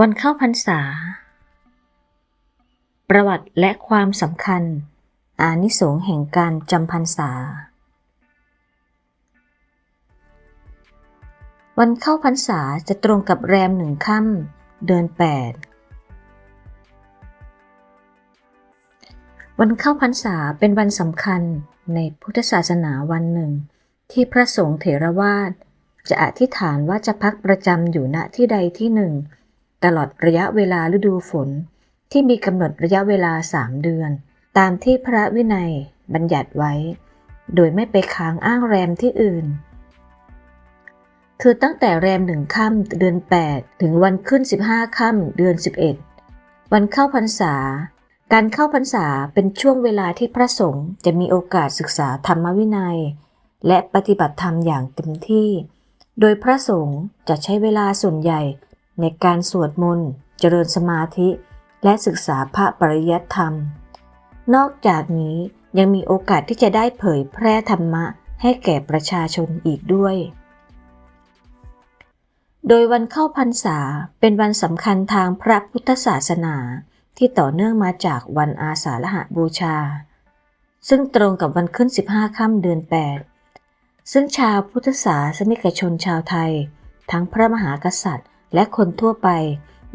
วันเข้าพรรษา ประวัติและความสำคัญ อานิสงส์แห่งการจำพรรษา วันเข้าพรรษาจะตรงกับแรมหนึ่งค่ำเดือนแปดวันเข้าพรรษาเป็นวันสำคัญในพุทธศาสนาวันหนึ่ง ที่พระสงฆ์เถรวาทจะอธิษฐานว่าจะพักประจำอยู่ณที่ใดที่หนึ่ง ตลอดระยะเวลาฤดูฝนที่มีกำหนดระยะเวลาสามเดือน ตามที่พระวินัยบัญญัติไว้ โดยไม่ไปค้างอ้างแรมที่อื่น คือตั้งแต่แรมหนึ่งค่ำเดือน 8 ถึงวันขึ้น 15ค่ำเดือน 11 วันเข้าพรรษา การเข้าพรรษาเป็นช่วงเวลาที่พระสงฆ์จะมีโอกาสศึกษาธรรมวินัย และปฏิบัติธรรมอย่างเต็มที่ โดยพระสงฆ์จะใช้เวลาส่วนใหญ่ ในการสวดมนต์ เจริญสมาธิ และศึกษาพระปริยัติธรรม นอกจากนี้ยังมีโอกาสที่จะได้เผยแพร่ธรรมะให้แก่ประชาชนอีกด้วย โดยวันเข้าพรรษาเป็นวันสำคัญทางพระพุทธศาสนาที่ต่อเนื่องมาจากวันอาสาฬหบูชา ซึ่งตรงกับวันขึ้น 15 ค่ำเดือน 8 ซึ่งชาวพุทธศาสนิกชนชาวไทย ทั้งพระมหากษัตริย์ และคนทั่วไป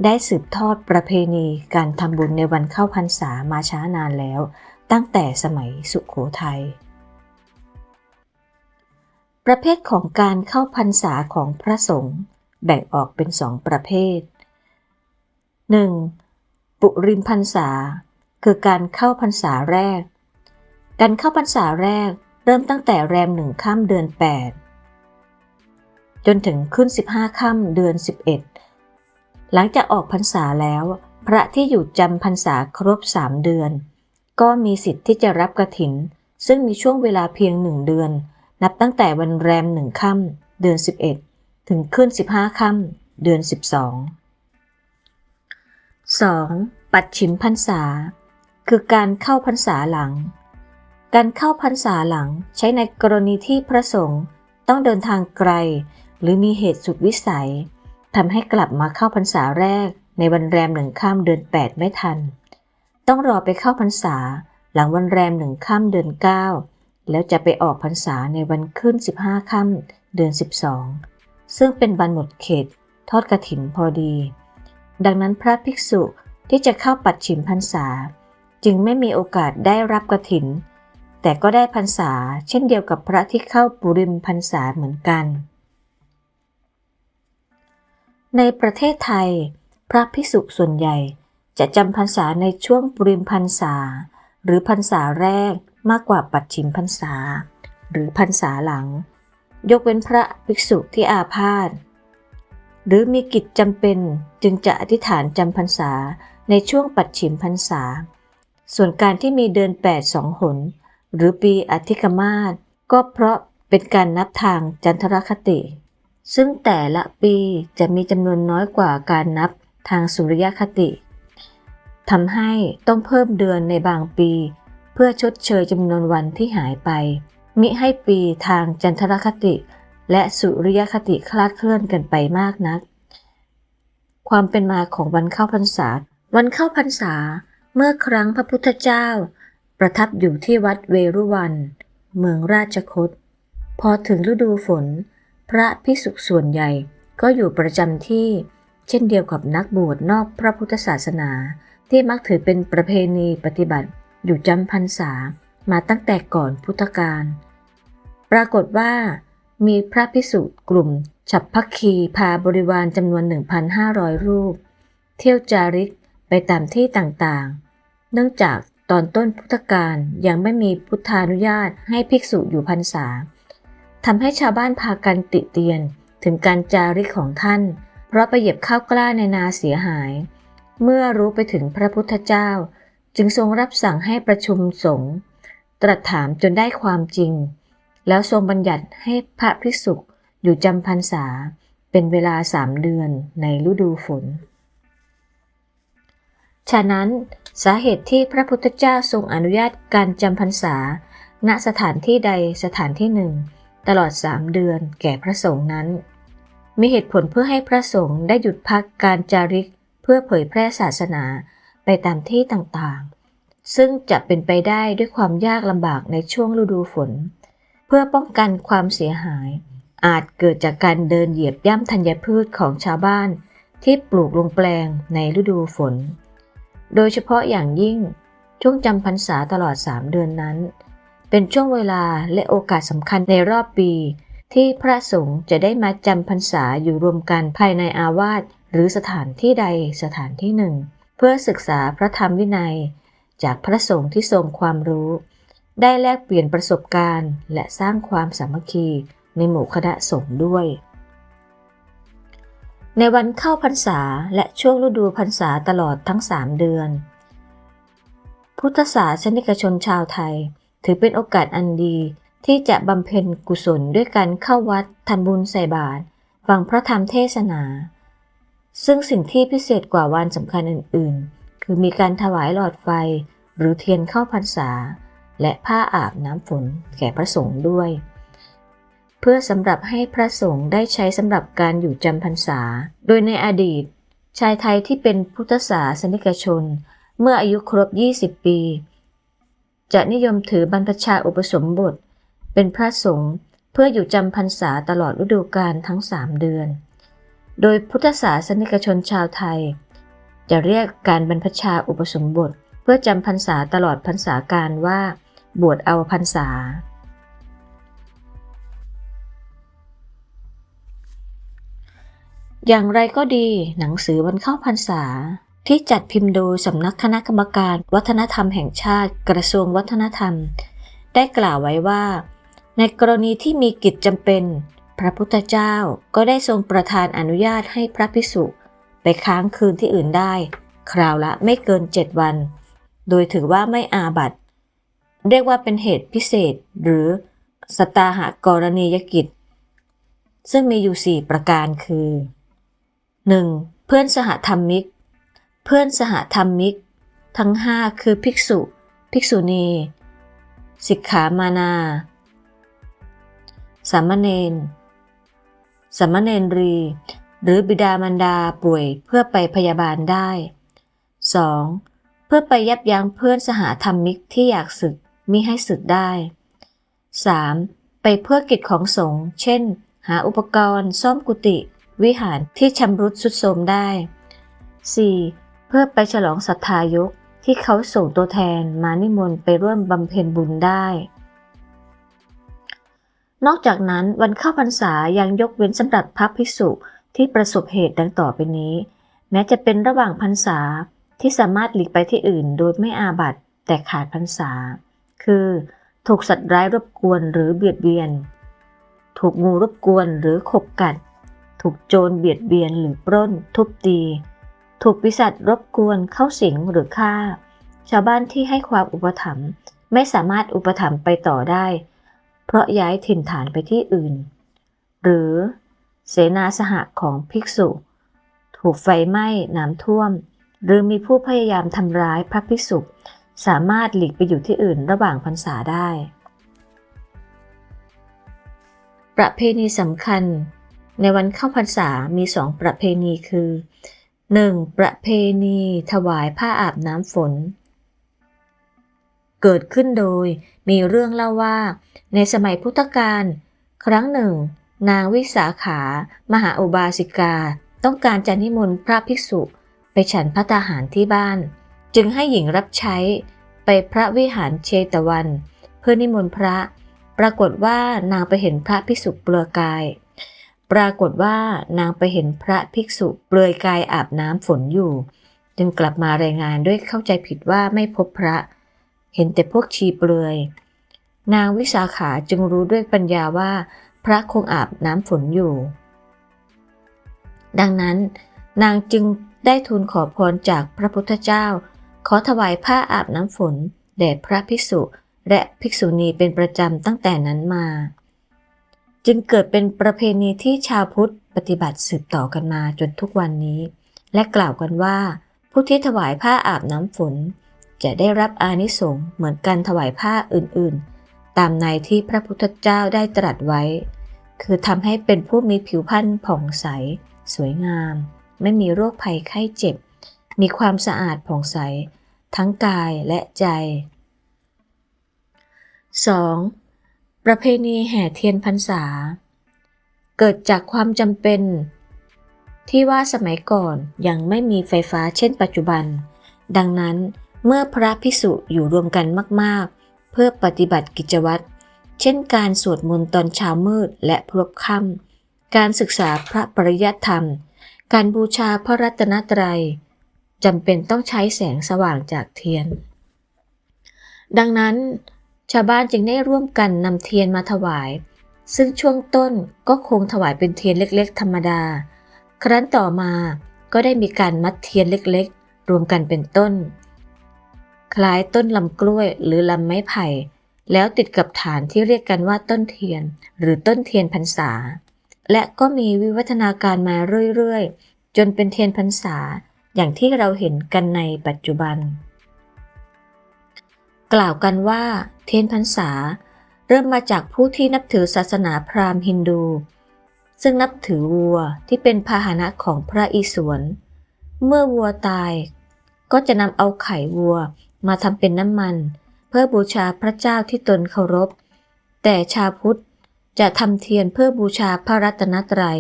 ได้สืบทอดประเพณีการทำบุญในวันเข้าพรรษามาช้านานแล้ว ตั้งแต่สมัยสุขโขทัย ประเภทของการเข้าพรรษาของพระสงฆ์แบ่งออกเป็นสองประเภท 1. ปุริมพรรษา คือการเข้าพรรษาแรก การเข้าพรรษาแรกเริ่มตั้งแต่แรมหนึ่งค่ำเดือน8 จนถึงขึ้น 15ค่ำเดือน 11 หลังจากออกพรรษาแล้ว พระที่อยู่จำพรรษาครบ3เดือน ก็มีสิทธิ์ที่จะรับกระถิน ซึ่งมีช่วงเวลาเพียงหนึ่งเดือน นับตั้งแต่วันแรมหนึ่งค่ำเดือน 11 ถึงขึ้น 15ค่ำเดือน 12 2. ปัดฉิมพรรษา คือการเข้าพรรษาหลัง การเข้าพรรษาหลังใช้ในกรณีที่พระสงฆ์ต้องเดินทางไกล หรือมีเหตุสุดวิสัยทำให้กลับมาเข้าพรรษาแรกในวันแรมหนึ่งข้ามเดือน 8 ไม่ทัน ต้องรอไปเข้าพรรษาหลังวันแรมหนึ่งข้ามเดือน 9 แล้วจะไปออกพรรษาในวันขึ้น 15ค่ำเดือน 12 ซึ่งเป็นวันหมดเขตทอดกระถินพอดี ดังนั้นพระภิกษุที่จะเข้าปัดฉิมพรรษา จึงไม่มีโอกาสได้รับกระถิน แต่ก็ได้พรรษาเช่นเดียวกับพระที่เข้าปุริมพรรษาเหมือนกัน ในประเทศไทย พระภิกษุส่วนใหญ่ จะจำพรรษาในช่วงปริมพรรษา หรือพรรษาแรกมากกว่าปัดฉิมพรรษา หรือพรรษาหลัง ยกเว้นพระภิกษุที่อาพาธหรือมีกิจจำเป็นจึงจะอธิษฐานจำพรรษาในช่วงปัดฉิมพรรษา ส่วนการที่มีเดือน8สองหน หรือปีอธิกมาศก็เพราะเป็นการนับทางจันทรคติ ซึ่งแต่ละปีจะมีจำนวนน้อยกว่าการนับทางสุริยคติทำให้ต้องเพิ่มเดือนในบางปี เพื่อชดเชยจำนวนวันที่หายไป มิให้ปีทางจันทรคติ และสุริยคติคลาดเคลื่อนกันไปมากนัก ความเป็นมาของวันเข้าพรรษา วันเข้าพรรษา เมื่อครั้งพระพุทธเจ้า ประทับอยู่ที่วัดเวรุวัน เมืองราชคต พอถึงฤดูฝน พระภิกษุส่วนใหญ่ก็อยู่ประจำที่ เช่นเดียวกับนักบวชนอกพระพุทธศาสนา ที่มักถือเป็นประเพณีปฏิบัติอยู่จำพรรษามาตั้งแต่ก่อนพุทธกาลปรากฏว่า มีพระภิกษุกลุ่ม ฉับพักคีพาบริวารจำนวน 1,500 รูป เที่ยวจาริกไปตามที่ต่างๆ เนื่องจากตอนต้นพุทธกาลยังไม่มีพุทธานุญาตให้ภิกษุอยู่พรรษา ทำให้ชาวบ้านพากันติเตียน ถึงการจาริกของท่าน เพราะไปเหยียบข้าวกล้าในนาเสียหาย เมื่อรู้ไปถึงพระพุทธเจ้า จึงทรงรับสั่งให้ประชุมสงฆ์ตรัสถามจนได้ความจริง แล้วทรงบัญญัติให้พระภิกษุอยู่จำพรรษา เป็นเวลาสามเดือนในฤดูฝน ฉะนั้นสาเหตุที่พระพุทธเจ้าทรงอนุญาตการจำพรรษา ณสถานที่ใดสถานที่หนึ่ง ตลอดสามเดือนแก่พระสงฆ์นั้น มีเหตุผลเพื่อให้พระสงฆ์ได้หยุดพักการจาริกเพื่อเผยแพร่ศาสนาไปตามที่ต่างๆ ซึ่งจะเป็นไปได้ด้วยความยากลำบากในช่วงฤดูฝน เพื่อป้องกันความเสียหาย อาจเกิดจากการเดินเหยียบย่ำธัญพืชของชาวบ้าน ที่ปลูกลงแปลงในฤดูฝน โดยเฉพาะอย่างยิ่งช่วงจำพรรษาตลอด3เดือนนั้น เป็นช่วงเวลาและโอกาสสำคัญในรอบปี ที่พระสงฆ์จะได้มาจำพรรษาอยู่รวมกันภายในอาวาสหรือสถานที่ใดสถานที่หนึ่ง เพื่อศึกษาพระธรรมวินัย จากพระสงฆ์ที่ทรงความรู้ ได้แลกเปลี่ยนประสบการณ์ และสร้างความสามัคคีในหมู่คณะสงฆ์ด้วย ในวันเข้าพรรษาและช่วงฤดูพรรษาตลอดทั้งสามเดือน พุทธศาสนิกชนชาวไทย ถือเป็นโอกาสอันดี ที่จะบำเพ็ญกุศลด้วยการเข้าวัดทำบุญใส่บาตรฟังพระธรรมเทศนา ซึ่งสิ่งที่พิเศษกว่าวันสำคัญอื่น ๆ คือมีการถวายหลอดไฟ หรือเทียนเข้าพรรษา และผ้าอาบน้ำฝนแก่พระสงฆ์ด้วย เพื่อสำหรับให้พระสงฆ์ได้ใช้สำหรับการอยู่จำพรรษา โดยในอดีต ชายไทยที่เป็นพุทธศาสนิกชน เมื่ออายุครบ 20 ปี จะนิยมถือบรรพชาอุปสมบท เป็นพระสงฆ์เพื่ออยู่จำพรรษาตลอดฤดูกาลทั้ง3เดือน โดยพุทธศาสนิกชนชาวไทย จะเรียกการบรรพชาอุปสมบท เพื่อจำพรรษาตลอดพรรษาการว่า บวชเอาพรรษา อย่างไรก็ดีหนังสือวันเข้าพรรษา ที่จัดพิมพ์โดยสำนักคณะกรรมการ วัฒนธรรมแห่งชาติกระทรวงวัฒนธรรม ได้กล่าวไว้ว่า ในกรณีที่มีกิจจำเป็น พระพุทธเจ้าก็ได้ทรงประทานอนุญาตให้พระภิกษุ ไปค้างคืนที่อื่นได้ คราวละไม่เกินเจ็ดวัน โดยถือว่าไม่อาบัติ เรียกว่าเป็นเหตุพิเศษ หรือสตาหกรณียกิจ ซึ่งมีอยู่ 4 ประการคือ 1. เพื่อนสหธรรมิก เพื่อนสหธรรมิก ทั้ง5คือภิกษุ ภิกษุณี สิกขามานา สามเณร สามเณรี หรือบิดามารดาป่วยเพื่อไปพยาบาลได้ 2. เพื่อไปยับยั้งเพื่อนสหธรรมิกที่อยากศึกมิให้ศึกได้ 3. ไปเพื่อกิจของสงฆ์ เช่น หาอุปกรณ์ ซ่อมกุฏิ วิหารที่ชำรุดสุดโทรมได้ 4. เพื่อไปฉลองศรัทธายกที่เขาส่งตัวแทนมานิมนต์ไปร่วมบำเพ็ญบุญได้ นอกจากนั้นวันเข้าพรรษายังยกเว้นสำหรับพระภิกษุที่ประสบเหตุดังต่อไปนี้ แม้จะเป็นระหว่างพรรษาที่สามารถหลีกไปที่อื่นโดยไม่อาบัติแต่ขาดพรรษา คือ ถูกสัตว์ร้ายรบกวนหรือเบียดเบียน ถูกงูรบกวนหรือขบกัด ถูกโจรเบียดเบียนหรือปล้นทุบตี ถูกปีศาจรบกวนเข้าสิงหรือฆ่า ชาวบ้านที่ให้ความอุปถัมภ์ไม่สามารถอุปถัมภ์ไปต่อได้ เพราะย้ายถิ่นฐานไปที่อื่น หรือเสนาสหะของภิกษุ ถูกไฟไหม้น้ำท่วม หรือมีผู้พยายามทำร้ายพระภิกษุ สามารถหลีกไปอยู่ที่อื่นระหว่างพรรษาได้ ประเพณีสำคัญ ในวันเข้าพรรษามีสองประเพณีคือ 1. ประเพณีถวายผ้าอาบน้ำฝน เกิดขึ้นโดยมีเรื่องเล่าว่า ในสมัยพุทธกาลครั้งหนึ่ง นางวิสาขามหาอุบาสิกา ต้องการจะนิมนต์พระภิกษุไปฉันพระตาหารที่บ้าน จึงให้หญิงรับใช้ไปพระวิหารเชตวัน เพื่อนิมนต์พระ ปรากฏว่านางไปเห็นพระภิกษุเปลือยกาย ปรากฏว่านางไปเห็นพระภิกษุเปลือยกายอาบน้ำฝนอยู่ จึงกลับมารายงานด้วยเข้าใจผิดว่าไม่พบพระ เห็นแต่พวกชีเปลือย นางวิสาขาจึงรู้ด้วยปัญญาว่า พระคงอาบน้ำฝนอยู่ ดังนั้นนางจึงได้ทูลขอพรจากพระพุทธเจ้า ขอถวายผ้าอาบน้ำฝนแด่พระภิกษุและภิกษุณีเป็นประจำตั้งแต่นั้นมา จึงเกิดเป็นประเพณีที่ชาวพุทธปฏิบัติสืบต่อกันมาจนทุกวันนี้ และกล่าวกันว่า ผู้ที่ถวายผ้าอาบน้ำฝน จะได้รับอานิสงส์เหมือนการถวายผ้าอื่นๆ ตามในที่พระพุทธเจ้าได้ตรัสไว้ คือทำให้เป็นผู้มีผิวพรรณผ่องใส สวยงาม ไม่มีโรคภัยไข้เจ็บ มีความสะอาดผ่องใส ทั้งกายและใจ 2. ประเพณีแห่เทียนพรรษา เกิดจากความจำเป็น ที่ว่าสมัยก่อนยังไม่มีไฟฟ้าเช่นปัจจุบัน ดังนั้นเมื่อพระพิสุอยู่รวมกันมากๆ เพื่อปฏิบัติกิจวัตร เช่นการสวดมนต์ตอนเช้ามืดและพลบค่ำการศึกษาพระปริยัติธรรม การบูชาพระรัตนตรัยจำเป็นต้องใช้แสงสว่างจากเทียน ดังนั้น ชาวบ้านจึงได้ร่วมกันนำเทียนมาถวาย ซึ่งช่วงต้นก็คงถวายเป็นเทียนเล็กๆ ธรรมดา ครั้นต่อมาก็ได้มีการมัดเทียนเล็กๆ รวมกันเป็นต้น คล้ายต้นลำกล้วยหรือลำไม้ไผ่ แล้วติดกับฐานที่เรียกกันว่าต้นเทียน หรือต้นเทียนพรรษา และก็มีวิวัฒนาการมาเรื่อยๆ จนเป็นเทียนพรรษาอย่างที่เราเห็นกันในปัจจุบัน กล่าวกันว่า เทียนพรรษา เริ่มมาจากผู้ที่นับถือศาสนาพราหมณ์ฮินดู ซึ่งนับถือวัวที่เป็นพาหนะของพระอิศวร เมื่อวัวตาย ก็จะนำเอาไข่วัวมาทำเป็นน้ำมัน เพื่อบูชาพระเจ้าที่ตนเคารพ แต่ชาวพุทธจะทำเทียนเพื่อบูชาพระรัตนตรัย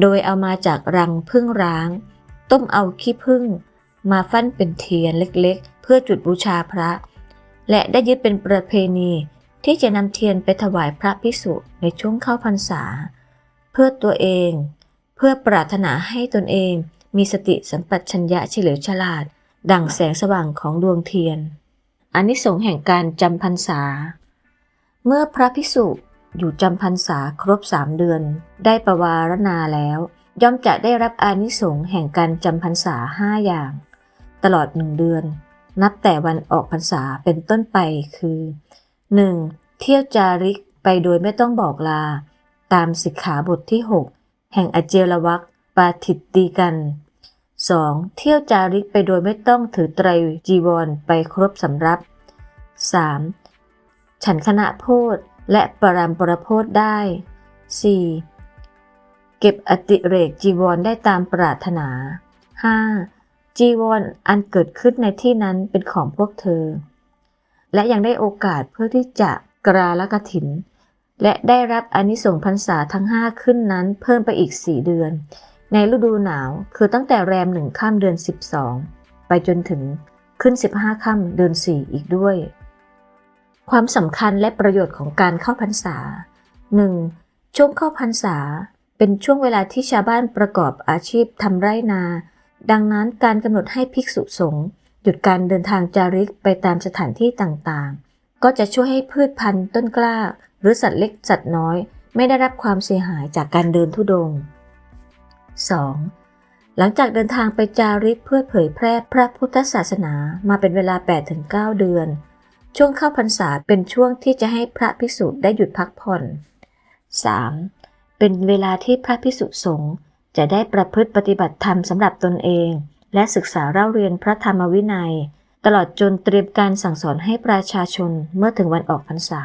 โดยเอามาจากรังพึ่งร้าง ต้มเอาขี้ผึ้งมาฟั่นเป็นเทียนเล็กๆ เพื่อจุดบูชาพระ และได้ยึดเป็นประเพณีที่จะนำเทียนไปถวายพระภิกษุในช่วงเข้าพรรษา เพื่อตัวเอง เพื่อปรารถนาให้ตนเองมีสติสัมปชัญญะเฉลียวฉลาด ดั่งแสงสว่างของดวงเทียนอานิสงส์แห่งการจำพรรษา เมื่อพระภิกษุอยู่จำพรรษาครบสามเดือน ได้ประวารณาแล้ว ย่อมจะได้รับอานิสงส์แห่งการจำพรรษาห้าอย่าง ตลอดหนึ่งเดือน นับแต่วันออกพรรษาเป็นต้นไปคือ 1. เที่ยวจาริกไปโดยไม่ต้องบอกลา ตามสิกขาบทที่ 6 แห่งอเจลวัคปาทิตตีกัน 2. เที่ยวจาริกไปโดยไม่ต้องถือไตรจีวรไปครบสำรับ 3. ฉันคณะโพธและปรามปรโพธได้ 4. เก็บอติเรกจีวรได้ตามปรารถนา 5. จีวรออันเกิดขึ้นในที่นั้นเป็นของพวกเธอ และยังได้โอกาสเพื่อที่จะกราละกถิน และได้รับอนิสงส์พรรษาทั้ง5ขึ้นนั้นเพิ่มไปอีก4เดือน ในฤดูหนาวคือตั้งแต่แรมหนึ่งข้ามเดือน 12 ไปจนถึงขึ้น 15ค่ำเดือน4 อีกด้วย ความสำคัญและประโยชน์ของการเข้าพรรษา 1. ช่วงเข้าพรรษาเป็นช่วงเวลาที่ชาวบ้านประกอบอาชีพทำไร่นา ดังนั้นการกำหนดให้ภิกษุสงฆ์หยุดการเดินทางจาริกไปตามสถานที่ต่างๆ ก็จะช่วยให้พืชพันธุ์ต้นกล้า หรือสัตว์เล็กสัตว์น้อย ไม่ได้รับความเสียหายจากการเดินทุดง 2. หลังจากเดินทางไปจาริกเพื่อเผยแพร่พระพุทธศาสนามาเป็นเวลา 8-9 เดือน ช่วงเข้าพรรษาเป็นช่วงที่จะให้พระภิกษุได้หยุดพักผ่อน 3. เป็นเวลาที่พระภิกษุสงฆ์ จะได้ประพฤติปฏิบัติธรรมสำหรับตนเอง และศึกษาเล่าเรียนพระธรรมวินัย ตลอดจนเตรียมการสั่งสอนให้ประชาชนเมื่อถึงวันออกพรรษา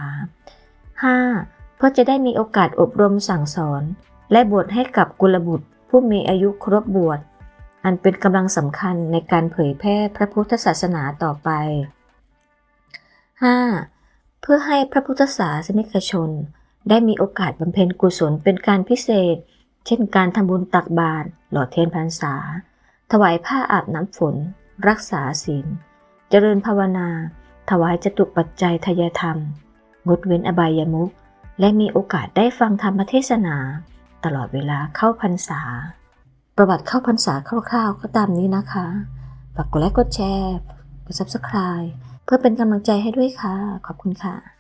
5. เพื่อจะได้มีโอกาสอบรมสั่งสอน และบวชให้กับกุลบุตร ผู้มีอายุครบบวช อันเป็นกำลังสำคัญในการเผยแพร่พระพุทธศาสนาต่อไป 5. เพื่อให้พระพุทธศาสนิกชน ได้มีโอกาสบำเพ็ญกุศลเป็นการพิเศษ เช่นการทำบุญตักบาตรหล่อเทียนพรรษา ถวายผ้าอาบน้ำฝน รักษาศีล เจริญภาวนา ถวายจตุปัจจัยทายธรรม งดเว้นอบายมุขและมีโอกาสได้ฟังธรรมเทศนา ตลอดเวลาเข้าพรรษา ประวัติเข้าพรรษาคร่าวๆก็ตามนี้นะคะฝากกดไลค์กดแชร์กด subscribe เพื่อเป็นกำลังใจให้ด้วยค่ะ ขอบคุณค่ะ